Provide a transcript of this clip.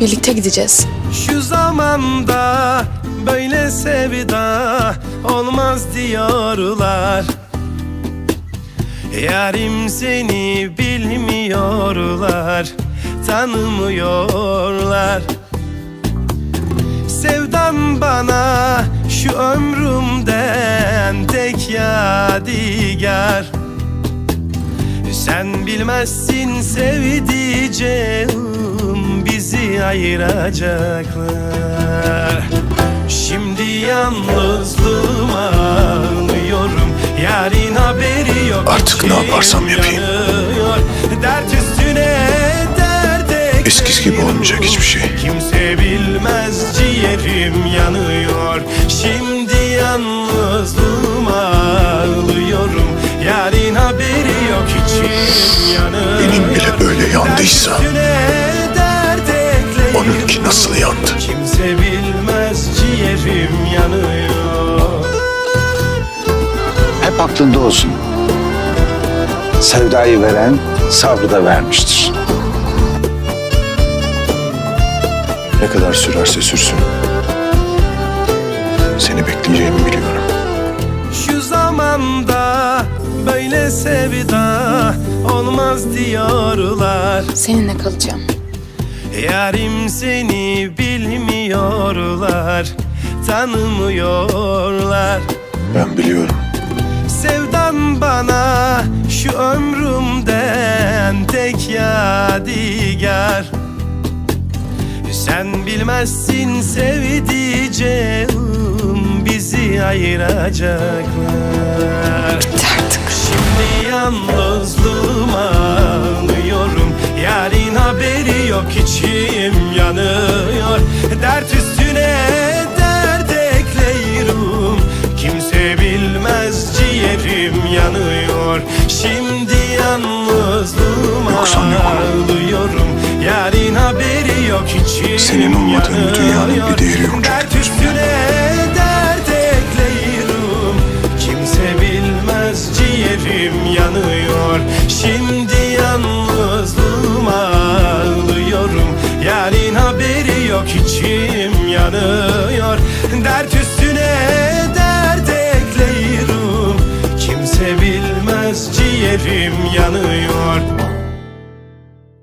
Birlikte gideceğiz. Şu zamanda böyle sevda olmaz diyorlar. Yarim seni bilmiyorlar Tanımıyorlar. Sevdan bana şu ömrümden tek yadigar. Sen bilmezsin sevdiceğim bizi ayıracaklar. Şimdi yalnızlığıma ağlıyorum Yarın haberi yok. Artık ne yaparsam yapayım. Dert üstüne dert Eskisi gibi olmayacak hiçbir şey. Kimse bilmez ciğerim yanıyor. Şimdi yalnızlığıma ağlıyorum Yarın haberi yok. İçim yanıyor. Benim bile böyle yandıysa, ekleyin. Onunki nasıl yandı? Kimse bilmez ciğerim yanıyor Hep aklında olsun. Sevdayı veren sabrı da vermiştir. Ne kadar sürerse sürsün. Seni bekleyeceğimi biliyorum. Şu zamanda böyle sevda olmaz diyorlar Seninle kalacağım. Yarim seni bilmiyorlar Tanımıyorlar. Ben biliyorum. Sevdan bana şu ömrümden tek yadigar. Sen bilmezsin sevdiceğim bizi ayıracaklar yok içim yanıyor. Dert üstüne dert ekleyirim Kimse bilmez ciğerim yanıyor. Şimdi yalnızlığıma ağlıyorum Yarın haberi yok içim Senin olmadığın dünyanın bir değeri yok Dert üstüne dert ekleyirim Kimse bilmez ciğerim yanıyor. Şimdi bilmez ciğerim yanıyor.